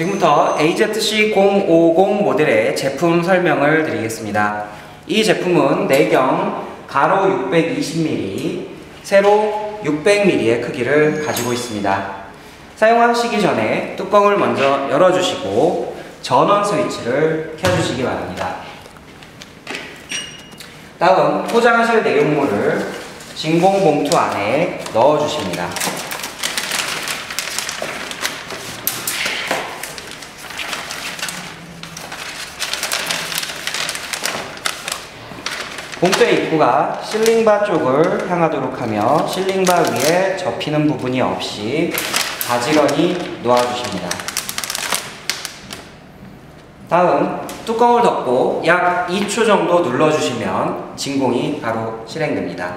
지금부터 AZC050 모델의 제품 설명을 드리겠습니다. 이 제품은 내경 가로 620mm, 세로 600mm의 크기를 가지고 있습니다. 사용하시기 전에 뚜껑을 먼저 열어주시고 전원 스위치를 켜주시기 바랍니다. 다음 포장하실 내용물을 진공 봉투 안에 넣어주십니다. 봉투의 입구가 실링바 쪽을 향하도록 하며 실링바 위에 접히는 부분이 없이 가지런히 놓아주십니다. 다음 뚜껑을 덮고 약 2초 정도 눌러주시면 진공이 바로 실행됩니다.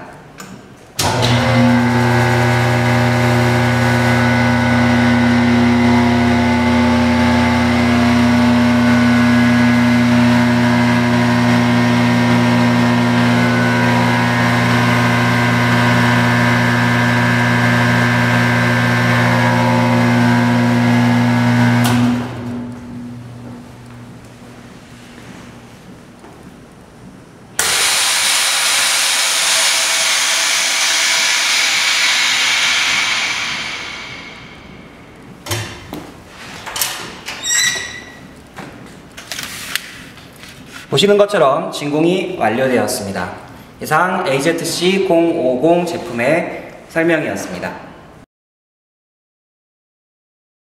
보시는 것처럼 진공이 완료되었습니다. 이상 AZC050 제품의 설명이었습니다.